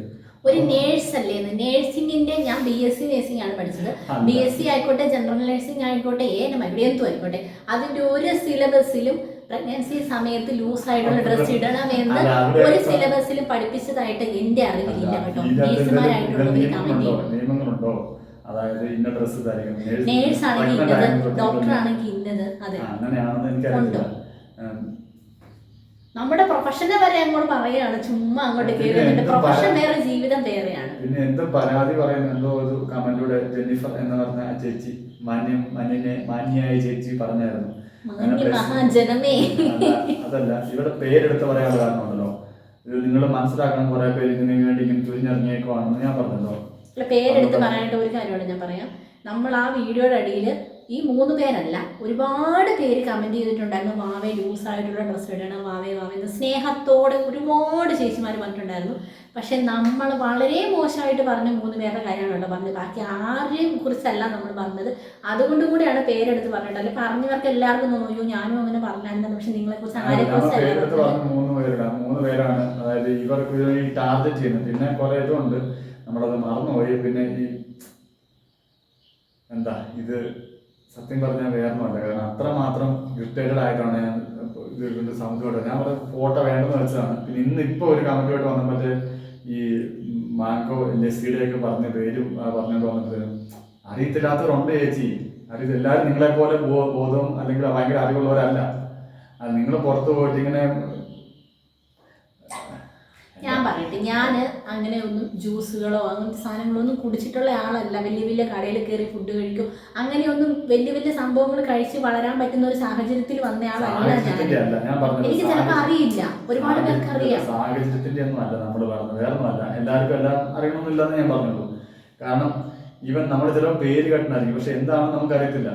ഒരു നേഴ്സ് അല്ലേ നേഴ്സിംഗിന്റെ ഞാൻ ബി എസ് സി നേഴ്സിംഗ് ആണ് പഠിച്ചത്. ബി എസ് സി ആയിക്കോട്ടെ ജനറൽ നേഴ്സിംഗ് ആയിക്കോട്ടെ ഏനം എവിടെയെന്തും ആയിക്കോട്ടെ. അതിന്റെ ഒരു സിലബസിലും പ്രഗ്നൻസി സമയത്ത് ലൂസ് ആയിട്ടുള്ള ഡ്രസ്സ് ഇടണമെന്ന് എന്ന് ഒരു സിലബസിൽ പഠിപ്പിച്ചതായിട്ട് എന്റെ അറിവില്ല കേട്ടോ. നേഴ്സുമാരായിട്ടുള്ളവർ കമന്റ് അതായത് ഇന്ന ഡ്രസ്സ് ധരിക്കണം നേഴ്സ് നേഴ്സ് ആണെങ്കിൽ ഇന്നത് ഡോക്ടർ ആണെങ്കിൽ ഇന്നത് അതെ. ആ, അങ്ങനെയാണെന്ന് എനിക്കറിയില്ല നമ്മുടെ പ്രൊഫഷനെ വരെ അങ്ങോട്ട് പറയാണ് ചുമ്മാ അങ്ങോട്ട് കയറി പ്രൊഫഷൻ വേറെ ജീവിതം വേറെയാണ്. പിന്നെ എന്തോ പരാതി പറയുന്നു? എന്തോ ഒരു കമന്റിലൂടെ ജെന്നിഫർ എന്ന് പറഞ്ഞ ചേച്ചി മാന്യം മാന്യനെ മാന്യായ ചേച്ചി പറഞ്ഞായിരുന്നു. അതല്ല ഇവിടെ പേരെടുത്ത് പറയാനുള്ള കാരണമുണ്ടല്ലോ നിങ്ങൾ മനസ്സിലാക്കണം കുറെ പേര് ഇതിനു വേണ്ടി ഇങ്ങനെ തുരിഞ്ഞിറങ്ങിയേക്കുവാണെന്ന് ഞാൻ പറഞ്ഞല്ലോ. പേരെടുത്ത് പറയാനായിട്ട് ഒരു കാര്യമാണ് ഞാൻ പറയാം. നമ്മൾ ആ വീഡിയോയുടെ അടിയിൽ ഈ മൂന്ന് പേരല്ല ഒരുപാട് പേര് കമന്റ് ചെയ്തിട്ടുണ്ടായിരുന്നു. വാവേ ലൂസ് ആയിട്ടുള്ള ഡ്രസ്സ് ഇടണം വാവേ വാവേ സ്നേഹത്തോടെ ഒരുപാട് ചേച്ചിമാർ പറഞ്ഞിട്ടുണ്ടായിരുന്നു പക്ഷെ നമ്മൾ വളരെ മോശമായിട്ട് പറഞ്ഞ മൂന്ന് പേരുടെ കാര്യമാണല്ലോ പറഞ്ഞത്. ബാക്കി ആരെയും കുറിച്ചല്ല നമ്മൾ പറഞ്ഞത്. അതുകൊണ്ട് കൂടിയാണ് പേരെടുത്ത് പറഞ്ഞത് അല്ലെ പറഞ്ഞവർക്ക് എല്ലാവർക്കും തോന്നുന്നു ഞാനും അങ്ങനെ പറഞ്ഞായിരുന്നു. പക്ഷെ നിങ്ങളെ കുറിച്ച് ആരെ. മൂന്ന് പേരാണ്. അതായത് ഇവർക്ക് ടാർഗറ്റ് ചെയ്യുന്നത്. പിന്നെ കുറെ ഇതുണ്ട്. നമ്മളത് മറന്നുപോയി. പിന്നെ ഈ എന്താ ഇത് സത്യം പറഞ്ഞാൽ വേറൊന്നുമല്ല. കാരണം അത്രമാത്രം ഇറിറ്റേറ്റഡ് ആയിട്ടാണ് ഞാൻ ഇത് കൊണ്ട് സൗണ്ട് ഞാൻ പറഞ്ഞ ഫോട്ടോ വേണ്ടെന്ന് വെച്ചതാണ്. പിന്നെ ഇന്ന് ഇപ്പോൾ ഒരു കമന്റിലോട്ട് വന്നപ്പോൾ ഈ മാങ്കോ ലസ്സിയുടെ ഒക്കെ പറഞ്ഞ പേരും പറഞ്ഞു വന്നിട്ട് അറിയത്തില്ലാത്തവരുണ്ട് ചേച്ചി. അറിയത്തില്ല. എല്ലാവരും നിങ്ങളെ പോലെ ബോധം അല്ലെങ്കിൽ ഭയങ്കര അറിവുള്ളവരല്ല. നിങ്ങൾ പുറത്ത് പോയിട്ട് ഇങ്ങനെ ഞാൻ പറയട്ടെ ഞാൻ അങ്ങനെ ഒന്നും ജ്യൂസുകളോ അങ്ങനത്തെ സാധനങ്ങളോ ഒന്നും കുടിച്ചിട്ടുള്ള ആളല്ല. വലിയ വലിയ കടയിൽ കയറി ഫുഡ് കഴിക്കും. അങ്ങനെയൊന്നും വലിയ വലിയ സംഭവങ്ങൾ കഴിച്ച് വളരാൻ പറ്റുന്ന ഒരു സാഹചര്യത്തിൽ വന്ന ആളല്ല എനിക്ക് ചിലപ്പോൾ അറിയില്ല. ഒരുപാട് പേർക്ക് അറിയാം. സാഹചര്യത്തിന്റെ നമ്മൾ പറഞ്ഞത്. വേറെ ഒന്നുമല്ല എല്ലാവർക്കും എല്ലാം അറിയണമെന്നില്ലെന്ന് ഞാൻ പറഞ്ഞുള്ളൂ. കാരണം ഇവൻ നമ്മൾ ചിലപ്പോൾ പേര് കെട്ടണായിരിക്കും പക്ഷെ എന്താണെന്ന് നമുക്കറിയത്തില്ല.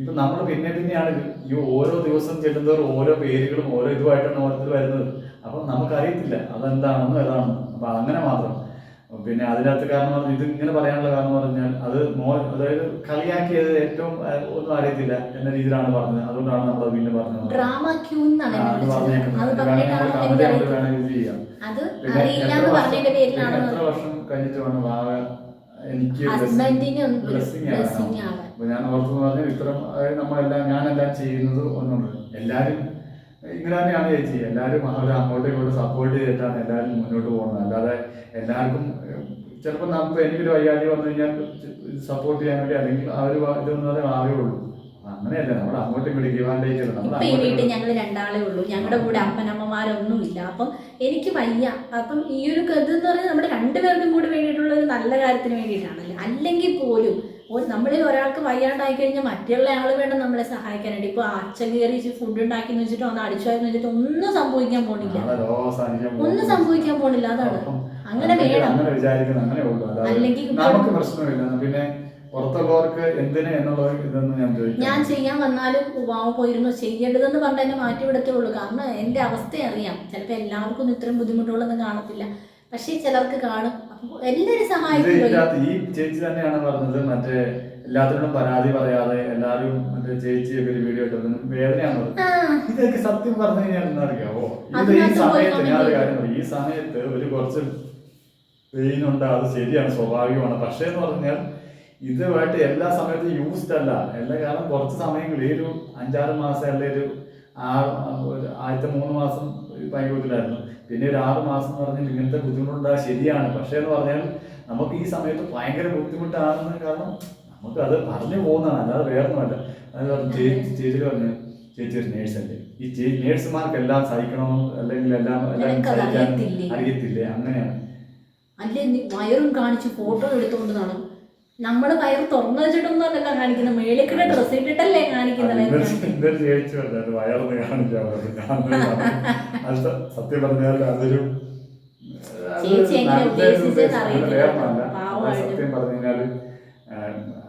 ഇപ്പൊ നമ്മൾ പിന്നെ പിന്നെയാണ് ഈ ഓരോ ദിവസം ചെല്ലുന്നവർ ഓരോ പേരുകളും ഓരോ ഇതുമായിട്ടാണ് ഓരോരുത്തർ വരുന്നത്. അപ്പം നമുക്കറിയത്തില്ല അതെന്താണെന്നും ഏതാണെന്നും. അപ്പൊ അങ്ങനെ മാത്രം. പിന്നെ അതിനകത്ത് കാരണം പറഞ്ഞാൽ ഇത് ഇങ്ങനെ പറയാനുള്ള കാരണം പറഞ്ഞാൽ അത് മോ അതായത് കളിയാക്കിയത് ഏറ്റവും ഒന്നും അറിയത്തില്ല എന്ന രീതിയിലാണ് പറഞ്ഞത്. അതുകൊണ്ടാണ് നമ്മൾ പിന്നെ പറഞ്ഞത്. വേണമെങ്കിൽ ചെയ്യാം. എത്ര വർഷം- കഴിഞ്ഞിട്ട് വേണം വാവ എനിക്ക് ബ്ലെസ്സിങ് അപ്പൊ ഞാൻ ഓർത്തു പറഞ്ഞു ഇത്തരം നമ്മളെല്ലാം ഞാനെല്ലാം ചെയ്യുന്നത് ഒന്നുണ്ട്. എല്ലാവരും തന്നെയാണ് ചേച്ചി. എല്ലാവരും അവർ അങ്ങോട്ടും ഇങ്ങോട്ടും സപ്പോർട്ട് ചെയ്തിട്ടാണ് എല്ലാവരും മുന്നോട്ട് പോകുന്നത്. അല്ലാതെ എല്ലാവർക്കും ചിലപ്പോൾ നമുക്ക് എനിക്കൊരു വയ്യാതി വന്നു കഴിഞ്ഞാൽ സപ്പോർട്ട് ചെയ്യാൻ വേണ്ടി അല്ലെങ്കിൽ ആ ഒരു ഇത് അതേ ഉള്ളൂ അങ്ങനെയല്ല. നമ്മൾ അങ്ങോട്ടും ഇങ്ങോട്ടും ഈ വീട്ടിൽ ഞങ്ങൾ രണ്ടാളേ ഉള്ളൂ. ഞങ്ങളുടെ കൂടെ അപ്പനമ്മമാരൊന്നും ഇല്ല അപ്പം എനിക്ക് വയ്യ. അപ്പം ഈ ഒരു കഥ എന്ന് പറയുന്നത് നമ്മുടെ രണ്ടുപേർക്കും കൂടി വേണ്ടിയിട്ടുള്ള ഒരു നല്ല കാര്യത്തിന് വേണ്ടിയിട്ടാണല്ലോ? അല്ലെങ്കിൽ പോലും നമ്മളിൽ ഒരാൾക്ക് വയ്യാണ്ടായി കഴിഞ്ഞാൽ മറ്റുള്ള ആൾ വേണം നമ്മളെ സഹായിക്കാനായിട്ട്. ഇപ്പോൾ അച്ഛൻ കയറി ഫുഡ് ഉണ്ടാക്കി എന്ന് വെച്ചിട്ട് ഒന്ന് അടിച്ചു എന്ന് വെച്ചിട്ട് ഒന്നും സംഭവിക്കാൻ പോണില്ല. ഒന്നും സംഭവിക്കാൻ പോണില്ല അതാണ്. അങ്ങനെ വേണം. അല്ലെങ്കിൽ നമുക്ക് പ്രശ്നമില്ല. പിന്നെ പുറത്തുള്ളവർക്ക് എന്തിന് എന്നുള്ള ഇതൊന്നും ഞാൻ ചോദിക്കാം. ഞാൻ ചെയ്യാൻ വന്നാലും വാവ പോയിരുന്നു ചെയ്യേണ്ടതെന്ന് പറഞ്ഞ് എന്നെ മാറ്റിവിടത്തേ ഉള്ളൂ കാരണം എന്റെ അവസ്ഥ അറിയാം. ചിലപ്പോൾ എല്ലാവർക്കും ഒന്നും ഇത്രയും ബുദ്ധിമുട്ടുകളൊന്നും കാണത്തില്ല. പക്ഷേ ചിലർക്ക് കാണും. ഇത് സഹായിക്കും ഈ ചേച്ചി തന്നെയാണ് പറഞ്ഞത് മറ്റേ എല്ലാത്തിനോടും പരാതി പറയാതെ എല്ലാരും മറ്റേ ചേച്ചിയൊക്കെ ഒരു വീഡിയോ ഇട്ടത്. വേദനയാണ് ഇതൊക്കെ സത്യം പറഞ്ഞു കഴിഞ്ഞാൽ എന്താ അറിയാവോ ഇത് ഈ സമയത്ത് ഞാൻ കാര്യം ഈ സമയത്ത് ഒരു കുറച്ച് പെയിൻ ഉണ്ട് അത് ശരിയാണ് സ്വാഭാവികമാണ്. പക്ഷേ എന്ന് പറഞ്ഞാൽ ഇതുമായിട്ട് എല്ലാ സമയത്തും യൂസ്ഡ് അല്ല. എല്ലാ കാരണം കുറച്ച് സമയങ്ങളിൽ ഒരു അഞ്ചാറ് മാസം അല്ലെ ഒരു ആ ഒരു ആദ്യത്തെ മൂന്ന് മാസം ഭയങ്കരത്തിലായിരുന്നു പിന്നെ ഒരു ആറ് മാസം എന്ന് പറഞ്ഞാൽ ഇങ്ങനത്തെ ബുദ്ധിമുട്ടുണ്ടാകുക ശരിയാണ്. പക്ഷേ എന്ന് പറഞ്ഞാൽ നമുക്ക് ഈ സമയത്ത് ഭയങ്കര ബുദ്ധിമുട്ടാണെന്ന് കാരണം നമുക്ക് അത് പറഞ്ഞു പോകുന്നതാണ്. അല്ലാതെ വേറൊന്നുമല്ല അത് പറഞ്ഞു ചേച്ചി പറഞ്ഞു ചേച്ചി ഒരു നേഴ്സല്ലേ ഈ നേഴ്സുമാർക്ക് എല്ലാം സഹിക്കണമെന്നും അല്ലെങ്കിൽ എല്ലാം എല്ലാം സഹിക്കാൻ? അറിയത്തില്ലേ? അങ്ങനെയാണ്. അല്ലേ? വയറും കാണിച്ച് ഫോട്ടോ എടുത്തുകൊണ്ട് നടന്നു? നമ്മൾ വയർ തുറന്നു വെച്ചിട്ടൊന്നുമല്ല കാണിക്കുന്നത് മേളിക്കിടെ ഡ്രസ് ഇട്ടിട്ടല്ലേ കാണിക്കുന്നത് കാണിക്കാൻ സത്യം പറഞ്ഞാൽ അതൊരു. സത്യം പറഞ്ഞു കഴിഞ്ഞാൽ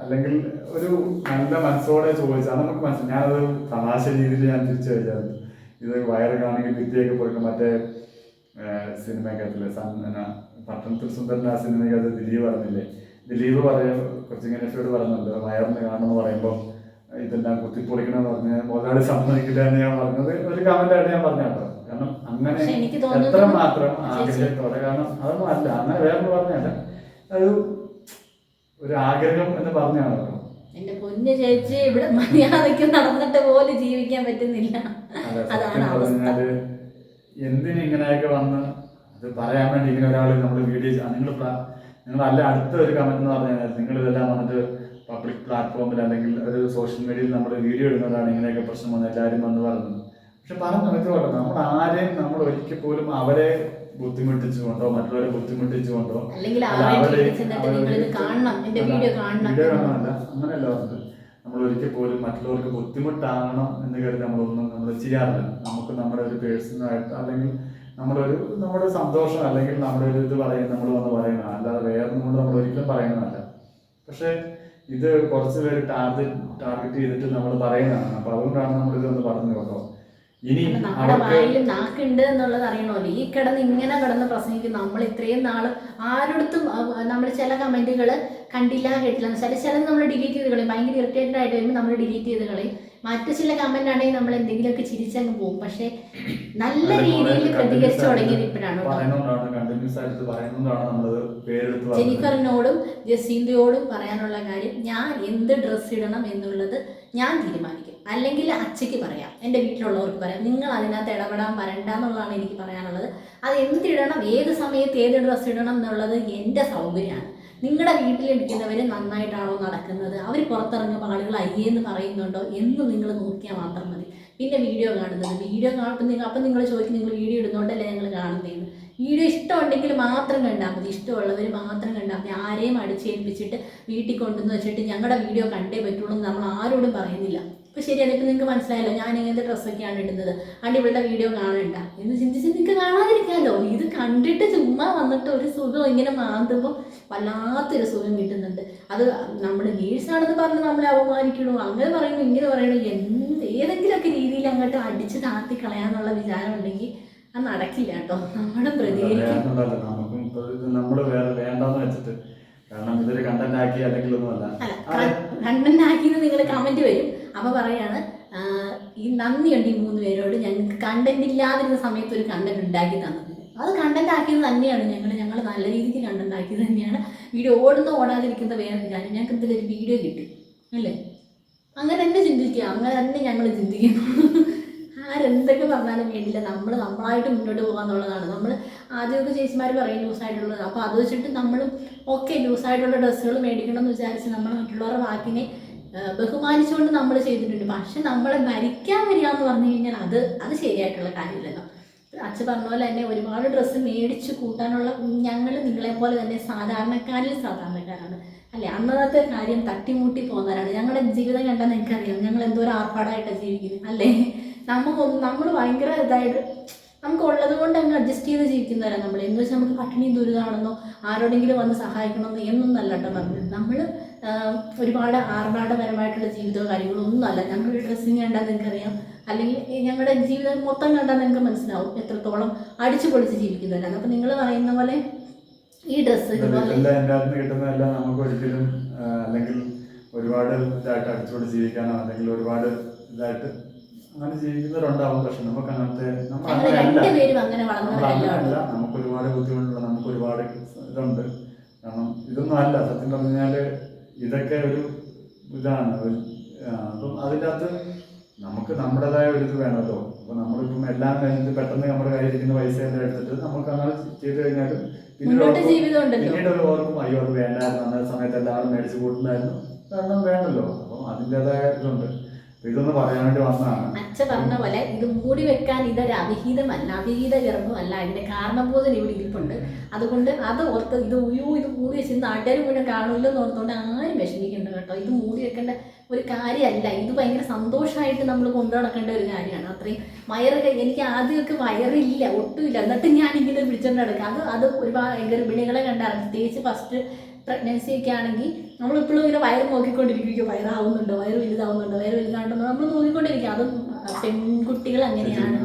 അല്ലെങ്കിൽ ഒരു നല്ല മനസ്സോടെ ചോദിച്ചാൽ നമുക്ക് മനസ്സിലായി. ഞാനത് തമാശ രീതിയിൽ ഞാൻ തിരിച്ചു വെച്ചാൽ ഇത് വയറ് കാണെങ്കിൽ വിദ്യയൊക്കെ പോയിട്ട് മറ്റേ സിനിമക്കകത്തില്ലേ പട്ടണത്തിൽ സുന്ദരൻ ആ സിനിമയ്ക്കകത്ത് ദിലീപ് പറഞ്ഞില്ലേ? ദിലീപ് പറയ കൊച്ചിങ്ങനോട് പറഞ്ഞല്ലോ വയറിന് കാണുമെന്ന് പറയുമ്പോൾ ഇതെല്ലാം കുത്തിപ്പൊളിക്കണമെന്ന് പറഞ്ഞ് മുതലാളി സമ്മതിക്കില്ല എന്ന് ഞാൻ പറഞ്ഞത് ഒരു കമന്റായിട്ട് ഞാൻ പറഞ്ഞു കേട്ടോ. കാരണം അങ്ങനെ എത്ര മാത്രം ആഗ്രഹത്തോടെ കാരണം അതൊന്നും അല്ല. അങ്ങനെ വേറെ പറഞ്ഞല്ല ഒരു ഒരു ആഗ്രഹം എന്ന് പറഞ്ഞാണ് എന്റെ പൊന്നു ചേച്ചി ഇവിടെ മര്യാദയ്ക്ക് നടന്നിട്ട് പോലും ജീവിക്കാൻ പറ്റുന്നില്ല. അതെ, അതാണ്. പറഞ്ഞാൽ എന്തിന് ഇങ്ങനെയൊക്കെ വന്ന് അത് പറയാൻ വേണ്ടി ഇങ്ങനെ ഒരാൾ നമ്മൾ വീഡിയോ നിങ്ങൾ നിങ്ങൾ അല്ല അടുത്ത ഒരു കമന്റ് എന്ന് പറഞ്ഞാൽ നിങ്ങൾ ഇതെല്ലാം വന്നിട്ട് പബ്ലിക് പ്ലാറ്റ്ഫോമിൽ അല്ലെങ്കിൽ ഒരു സോഷ്യൽ മീഡിയയിൽ നമ്മൾ വീഡിയോ ഇടുന്നതാണ് ഇങ്ങനെയൊക്കെ പ്രശ്നം വന്ന് എല്ലാവരും വന്ന് പറഞ്ഞു പക്ഷെ പറഞ്ഞു വെച്ചോട്ടെ നമ്മൾ ആരെയും നമ്മൾ ഒരിക്കൽ പോലും അവരെ ബുദ്ധിമുട്ടിച്ചുകൊണ്ടോ മറ്റുള്ളവരെ ബുദ്ധിമുട്ടിച്ചുകൊണ്ടോ അല്ലെങ്കിൽ അങ്ങനെയല്ല പറഞ്ഞത്. നമ്മൾ ഒരിക്കൽ പോലും മറ്റുള്ളവർക്ക് ബുദ്ധിമുട്ടാകണം എന്ന് കരുതി നമ്മളൊന്നും നമ്മൾ ചെയ്യാറില്ല. നമുക്ക് നമ്മുടെ ഒരു പേഴ്സണായിട്ട് അല്ലെങ്കിൽ നമ്മുടെ ഒരു നമ്മുടെ സന്തോഷം അല്ലെങ്കിൽ നമ്മുടെ ഒരു ഇത് പറയും നമ്മൾ വന്ന് പറയുന്നത്. അല്ലാതെ വേറെ കൊണ്ട് നമ്മൾ ഒരിക്കലും പറയുന്നതല്ല. പക്ഷേ ഇത് കുറച്ച് പേര് ടാർഗറ്റ് ടാർഗറ്റ് ചെയ്തിട്ട് നമ്മൾ പറയുന്നതാണ്. അപ്പൊ അതുകൊണ്ടാണ് നമ്മൾ ഇതൊന്ന് പറഞ്ഞു കേട്ടോ. ഇനി നമ്മുടെ വായിൽ നാക്കുണ്ട് എന്നുള്ളത് അറിയണമല്ലോ. ഈ കിടന്ന് ഇങ്ങനെ കിടന്ന് പ്രസംഗിക്കും നമ്മൾ ഇത്രയും നാൾ ആരോടത്തും നമ്മൾ ചില കമന്റുകൾ കണ്ടില്ല കേട്ടില്ല. ചില ചിലത് നമ്മൾ ഡിലീറ്റ് ചെയ്ത് കളയും. ഭയങ്കര ഇറിറ്റേറ്റഡ് ആയിട്ട് വരുമ്പോൾ നമ്മൾ ഡിലീറ്റ് ചെയ്ത് കളയും. മറ്റു ചില കമന്റ് ആണെങ്കിൽ നമ്മൾ എന്തെങ്കിലുമൊക്കെ ചിരിച്ചങ്ങ് പോകും. പക്ഷെ നല്ല രീതിയിൽ പ്രതികരിച്ചു തുടങ്ങിയത് ഇപ്പോഴാണ് ജെനിഫറിനോടും ജസീന്തയോടും പറയാനുള്ള കാര്യം ഞാൻ എന്ത് ഡ്രസ്സ് ഇടണം എന്നുള്ളത് ഞാൻ തീരുമാനിക്കും. അല്ലെങ്കിൽ അച്ഛയ്ക്ക് പറയാം. എന്റെ വീട്ടിലുള്ളവർക്ക് പറയാം. നിങ്ങൾ അതിനകത്ത് ഇടപെടാൻ വരണ്ട എന്നുള്ളതാണ് എനിക്ക് പറയാനുള്ളത്. അത് എന്തിടണം ഏത് സമയത്ത് ഏത് ഡ്രസ്സ് ഇടണം എന്നുള്ളത് എന്റെ സൗകര്യമാണ്. നിങ്ങളുടെ വീട്ടിലിരിക്കുന്നവർ നന്നായിട്ടാണോ നടക്കുന്നത്? അവർ പുറത്തിറങ്ങുമ്പോൾ ആളുകൾ അയ്യേന്ന് പറയുന്നുണ്ടോ എന്ന് നിങ്ങൾ നോക്കിയാൽ മാത്രം മതി. പിന്നെ വീഡിയോ കാണുന്നത്. വീഡിയോ കാണുമ്പോൾ നിങ്ങൾ അപ്പം നിങ്ങൾ ചോദിക്കും നിങ്ങൾ വീഡിയോ ഇടുന്നോണ്ടല്ലേ ഞങ്ങൾ കാണുന്നതെന്ന് വീഡിയോ ഇഷ്ടമുണ്ടെങ്കിൽ മാത്രം കണ്ടാൽ മതി. ഇഷ്ടമുള്ളവർ മാത്രം കണ്ടാൽ മതി. ആരെയും അടിച്ചേൽപ്പിച്ചിട്ട് വീട്ടിൽ കൊണ്ടുവന്ന് വെച്ചിട്ട് ഞങ്ങളുടെ വീഡിയോ കണ്ടേ പറ്റുള്ളൂ എന്ന് നമ്മൾ ആരോടും പറയുന്നില്ല. ഇപ്പോൾ ശരി അതിപ്പോൾ നിങ്ങൾക്ക് മനസ്സിലായല്ലോ ഞാൻ ഇങ്ങനത്തെ ഡ്രസ്സൊക്കെയാണ് ഇടുന്നത്. അണ്ടി ഇവളുടെ വീഡിയോ കാണണ്ട എന്ന് ചിന്തിച്ച് നിങ്ങൾക്ക് കാണാതിരിക്കാമല്ലോ ഇത് കണ്ടിട്ട് ചുമ്മാ വന്നിട്ട് ഒരു സുഖം ഇങ്ങനെ മാന്തുമ്പോൾ വല്ലാത്തൊരു സുഖം കിട്ടുന്നുണ്ട്. അത് നമ്മൾ നേഴ്സാണെന്ന് പറഞ്ഞ് നമ്മളെ അപമാനിക്കണോ? അങ്ങനെ പറയണു ഇങ്ങനെ പറയണു? എന്ത് ഏതെങ്കിലുമൊക്കെ രീതിയിൽ അങ്ങോട്ട് അടിച്ച് താത്തി കളയാന്നുള്ള വിചാരം ഉണ്ടെങ്കിൽ അത് നടക്കില്ല കേട്ടോ. നമ്മുടെ പ്രതികരിക്കും. കാരണം ഇതൊരു കണ്ടന്റ് ആക്കി അല്ലെങ്കിൽ ഒന്നുമല്ല അല്ല കണ്ടന്റ് ആക്കിയത് നിങ്ങൾ കമന്റ് വരും. അപ്പൊ പറയാണ് ഈ നന്ദിയുണ്ട് ഈ മൂന്ന് പേരോട്. ഞങ്ങൾക്ക് കണ്ടന്റ് ഇല്ലാതിരുന്ന സമയത്ത് ഒരു കണ്ടന്റ് ഉണ്ടാക്കി തന്നത് അത് കണ്ടന്റ് ആക്കിയത് തന്നെയാണ് ഞങ്ങൾ ഞങ്ങൾ നല്ല രീതിക്ക് കണ്ടന്റ് ആക്കിയത് തന്നെയാണ്. വീഡിയോ ഓടുന്ന ഓടാതിരിക്കുന്ന വേറെ കാര്യം. ഞങ്ങൾക്ക് ഇതിലൊരു വീഡിയോ കിട്ടി അല്ലേ? അങ്ങനെ തന്നെ ചിന്തിക്കുക. അങ്ങനെ തന്നെ ഞങ്ങൾ ചിന്തിക്കുന്നു. ആരെന്തൊക്കെ പറഞ്ഞാലും വേണ്ടില്ല നമ്മൾ നമ്മളായിട്ട് മുന്നോട്ട് പോകാന്നുള്ളതാണ്. നമ്മൾ ആദ്യമൊക്കെ ചേച്ചിമാർ പറയും ലൂസായിട്ടുള്ളത് അപ്പോൾ അത് വെച്ചിട്ട് നമ്മളും ഓക്കെ ലൂസായിട്ടുള്ള ഡ്രസ്സുകൾ മേടിക്കണം എന്ന് വിചാരിച്ച് നമ്മൾ മറ്റുള്ളവരുടെ വാക്കിനെ ബഹുമാനിച്ചുകൊണ്ട് നമ്മൾ ചെയ്തിട്ടുണ്ട്. പക്ഷെ നമ്മളെ മരിക്കാൻ വരിക എന്ന് പറഞ്ഞു കഴിഞ്ഞാൽ അത് അത് ശരിയായിട്ടുള്ള കാര്യമില്ലല്ലോ. അച്ഛൻ പറഞ്ഞ പോലെ തന്നെ ഒരുപാട് ഡ്രസ്സ് മേടിച്ച് കൂട്ടാനുള്ള ഞങ്ങൾ നിങ്ങളെ പോലെ തന്നെ സാധാരണക്കാരിൽ സാധാരണക്കാരാണ്. അല്ലെ? അന്നത്തെ കാര്യം തട്ടിമുട്ടി പോകുന്നവരാണ് ഞങ്ങളുടെ ജീവിതം കണ്ടാൽ നിങ്ങൾക്കറിയാം ഞങ്ങൾ എന്തോരം ആർപ്പാടായിട്ടാണ് ജീവിക്കുന്നത് അല്ലേ? നമ്മൾ നമ്മൾ ഭയങ്കര ഇതായിട്ട് നമുക്ക് ഉള്ളത് കൊണ്ട് അങ്ങ് അഡ്ജസ്റ്റ് ചെയ്ത് ജീവിക്കുന്നവരാണ് നമ്മൾ എന്ന് വെച്ചാൽ നമുക്ക് പട്ടിണി ദുരിതമാണെന്നോ ആരോടെങ്കിലും വന്ന് സഹായിക്കണമെന്നോ എന്നൊന്നും അല്ല കേട്ടോ പറഞ്ഞത് നമ്മൾ ഒരുപാട് ആർഭാടപരമായിട്ടുള്ള കാര്യങ്ങളോ ഒന്നും അല്ല ഞങ്ങളുടെ ഡ്രസ്സിങ് കണ്ടാൽ നിങ്ങൾക്കറിയാം അല്ലെങ്കിൽ ഞങ്ങളുടെ ജീവിതം മൊത്തം കണ്ടാൽ നിങ്ങൾക്ക് മനസ്സിലാവും എത്രത്തോളം അടിച്ചു പൊളിച്ച് ജീവിക്കുന്നവരാണ്. അപ്പോൾ നിങ്ങൾ പറയുന്ന പോലെ ഈ ഡ്രസ്സ് കിട്ടുന്നതെല്ലാം നമുക്ക് ഒരിക്കലും അല്ലെങ്കിൽ ഒരുപാട് ഇതായിട്ട് അടിച്ചുകൊണ്ട് ജീവിക്കാനോ അല്ലെങ്കിൽ ഒരുപാട് ഇതായിട്ട് അങ്ങനെ ജീവിക്കുന്നവരുണ്ടാവും. പക്ഷെ നമുക്ക് അങ്ങനത്തെ അങ്ങനെയല്ല. നമുക്ക് ഒരുപാട് ബുദ്ധിമുട്ടുണ്ട് നമുക്ക് ഒരുപാട് ഇതുണ്ട്. കാരണം ഇതൊന്നും അല്ല. സത്യം പറഞ്ഞു കഴിഞ്ഞാൽ ഇതൊക്കെ ഒരു ഇതാണ്. അപ്പം അതിന്റെ അകത്ത് നമുക്ക് നമ്മുടേതായ ഒരു ഇത് വേണമല്ലോ അപ്പൊ നമ്മളിപ്പം എല്ലാം കഴിഞ്ഞിട്ട് പെട്ടെന്ന് നമ്മുടെ കയ്യിലിരിക്കുന്ന പൈസ എല്ലാം എടുത്തിട്ട് നമുക്ക് അങ്ങനെ ചെയ്ത് കഴിഞ്ഞാൽ പിന്നീട് ഒരു ഓർക്കും അയ്യോ അത് വേണ്ടായിരുന്നു. അന്നേ സമയത്ത് എല്ലാവരും മേടിച്ച് കൂട്ടുണ്ടായിരുന്നു കാരണം വേണ്ടല്ലോ. അപ്പം അതിന്റെതായ ഇതുണ്ട്. ഇതൊന്ന് പറയാൻ വേണ്ടി വന്നതാണ്. അച്ഛ പറഞ്ഞ പോലെ ഇത് മൂടി വെക്കാൻ ഇതൊരു അവിഹിതമല്ല അവിഹിത ഗർഭമല്ല. അതിന്റെ കാരണബോധം ഇവിടെ ഇരിപ്പുണ്ട്. അതുകൊണ്ട് അത് ഓർത്ത് ഇത് ഉയ്യോ ഇത് മൂടി വെച്ച് നാട്ടുകാർ മുഴുവൻ കാണുമല്ലോ എന്ന് ഓർത്തുകൊണ്ട് ആരും വിഷമിക്കേണ്ട കേട്ടോ. ഇത് മൂടി വെക്കേണ്ട ഒരു കാര്യമല്ല. ഇത് ഭയങ്കര സന്തോഷമായിട്ട് നമ്മൾ കൊണ്ടു നടക്കേണ്ട ഒരു കാര്യമാണ്. അത്രയും വയറൊക്കെ എനിക്ക് ആദ്യമൊക്കെ വയറില്ല ഒട്ടുമില്ല. എന്നിട്ട് ഞാൻ ഇങ്ങനെ പിടിച്ചോണ്ട് നടക്കുക അത് അത് ഒരുപാട് ഗർഭിണികളെ കണ്ടാണ് പ്രത്യേകിച്ച് ഫസ്റ്റ് പ്രഗ്നൻസി ഒക്കെ ആണെങ്കിൽ നമ്മളിപ്പോഴും ഇങ്ങനെ വയറ് നോക്കിക്കൊണ്ടിരിക്കും വയറാവുന്നുണ്ടോ? വയറ് വലുതാവുന്നുണ്ടോ? വയറ് വലുതാണ്ടോ നമ്മൾ നോക്കിക്കൊണ്ടിരിക്കും. അതും പെൺകുട്ടികൾ അങ്ങനെയാണ്.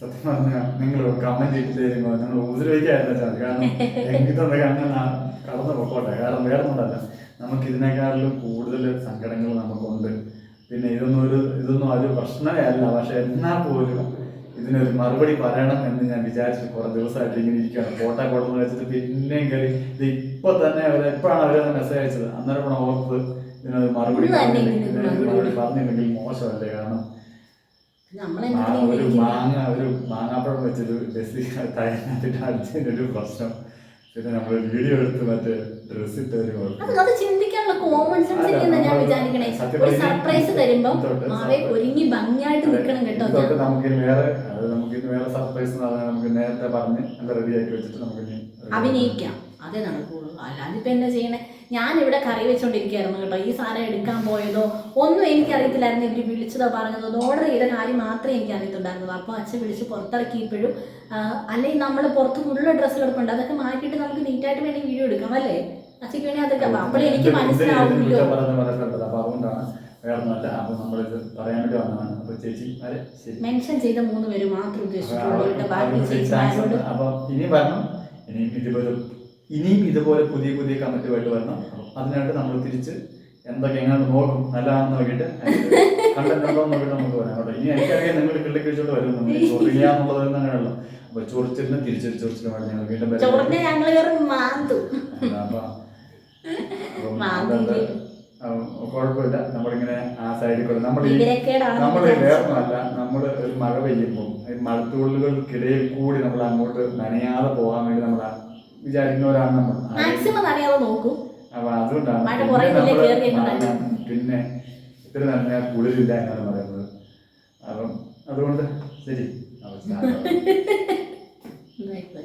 സത്യം പറഞ്ഞാൽ നിങ്ങൾ കമന്റ് ഇട്ട് തരുമ്പോൾ നിങ്ങൾ ഉപദ്രവിക്കായിരുന്നു വെച്ചാൽ കാരണം എങ്കിതൊക്കെ അങ്ങനെ കടന്നു പൊക്കോട്ടെ. കാരണം വേറെ ഒന്നുമല്ല. നമുക്ക് ഇതിനേക്കാളും കൂടുതൽ സങ്കടങ്ങൾ നമുക്കുണ്ട്. പിന്നെ ഇതൊന്നും ഒരു ഇതൊന്നും ഒരു പ്രശ്നമേ അല്ല. പക്ഷെ എന്നാൽ പോലും ഇതിനൊരു മറുപടി പറയണം എന്ന് ഞാൻ വിചാരിച്ചു കുറേ ദിവസമായിട്ട് ഇങ്ങനെ ഇരിക്കുകയാണ്. ഫോട്ടോ കോട്ടെന്ന് വെച്ചിട്ട് പിന്നെയും കയറി ഇത് ഇപ്പൊ തന്നെ അവർ എപ്പോഴാണ് അവരത് മെസ്സേജ് അയച്ചത്? അന്നേരം ഇതിനൊരു മറുപടി തന്നെ പറഞ്ഞില്ലെങ്കിൽ- ഇതിനൊരു മറുപടി മറുപടി പറഞ്ഞില്ലെങ്കിൽ മോശമല്ലേ കാരണം? ആ, ഒരു? മാങ്ങ ഒരു മാങ്ങാപ്പഴം വെച്ചൊരു തയ്യാറാക്കിട്ട് അടിച്ചതിന്റെ ഒരു പ്രശ്നം. പിന്നെ നമ്മൾ വീഡിയോ എടുത്ത് മറ്റേ ഡ്രസ്സിട്ട് ഒരു കുഴപ്പം. ചിന്തിക്കാനുള്ള കോമൺ സെൻസ് ഒക്കെ ഞാൻ വിചാരിക്കണേ. ഒരു സർപ്രൈസ് തരുമ്പോ മാവേ. ഒരുങ്ങി ഭംഗിയായിട്ട് നിൽക്കണം കേട്ടോ. നമുക്ക് വേറെ നമുക്ക് വേറെ സർപ്രൈസ് നമുക്ക് നേരത്തെ പറഞ്ഞ് വെച്ചിട്ട് നമുക്ക് അഭിനയിക്കാം. അതേ നടക്കുള്ളൂ അല്ലാതെ ഇപ്പൊ എന്നാ ചെയ്യണേ? ഞാൻ ഇവിടെ കറി വെച്ചോണ്ടിരിക്കുകയായിരുന്നു കേട്ടോ. ഈ സാധനം എടുക്കാൻ പോയതോ ഒന്നും എനിക്കറിയത്തില്ലായിരുന്നു. ഇവർ വിളിച്ചതോ പറഞ്ഞതോ. ഓർഡർ ചെയ്ത കാര്യം മാത്രമേ എനിക്ക് അറിയത്തുണ്ടായിരുന്നുള്ളൂ അപ്പോൾ അച്ഛൻ വിളിച്ച് പുറത്തിറക്കിയപ്പോഴും അല്ലെങ്കിൽ നമ്മൾ പുറത്ത് ഫുള്ള് ഡ്രസ്സ് കിടപ്പുണ്ട് അതൊക്കെ മാറ്റിയിട്ട് നമുക്ക് നീറ്റായിട്ട് വേണമെങ്കിൽ വീഡിയോ എടുക്കാം അല്ലേ? അച്ഛക്ക് വേണേൽ അതൊക്കെ അപ്പോൾ എനിക്ക് മനസ്സിലാവുമല്ലോ പറഞ്ഞ പറഞ്ഞിട്ടുണ്ടല്ലോ അപ്പൊ നമ്മളിത് പറയാൻ വേണ്ടി വന്നതാണ്. അപ്പൊ ചേച്ചി മെൻഷൻ ചെയ്ത മൂന്ന് പേര് മാത്രം അപ്പൊ ഇനിയും വരണം. ഇനിയും ഇതുപോലെ ഇനിയും ഇതുപോലെ പുതിയ പുതിയ കമന്റുമായിട്ട് വരണം. അതിനായിട്ട് നമ്മൾ തിരിച്ച് എന്തൊക്കെ എങ്ങനെ നോക്കും നല്ലതാണെന്ന് നോക്കിയിട്ട് നോക്കിയിട്ട് നമുക്ക് പറയാം കേട്ടോ. ഇനി എനിക്കറിയാം നിങ്ങൾ കിള്ളി കഴിച്ചോട്ട് വരും നമ്മൾ ചൊറിയാന്നുള്ളത് അങ്ങനെയല്ലോ അപ്പൊ ചൊറിച്ചിലിന് തിരിച്ചൊരു ചൊറിച്ചിലുമായിട്ട് ഞങ്ങൾ വീണ്ടും അപ്പൊ കുഴപ്പമില്ല. നമ്മളിങ്ങനെ ആ സൈഡിൽ കൂടെ നമ്മൾ നമ്മൾ വേറൊന്നുമല്ല. നമ്മൾ ഒരു മഴ പെയ്യുമ്പോൾ മഴത്തുള്ളികൾക്കിടയിൽ കൂടി നമ്മൾ അങ്ങോട്ട് നനയാതെ പോകാൻ വേണ്ടി നമ്മൾ വിചാരിക്കുന്നവരാണ് നമ്മൾ. മാക്സിമം അറിയാതെ നോക്കും. അപ്പൊ അതുകൊണ്ടാണ് പിന്നെ ഇത്ര നനഞ്ഞാൽ കുളിരില്ല എന്നാണ് പറയുന്നത്. അപ്പം അതുകൊണ്ട് ശരി നമസ്കാരം [laughs] എന്നായിക്കോട്ടെ.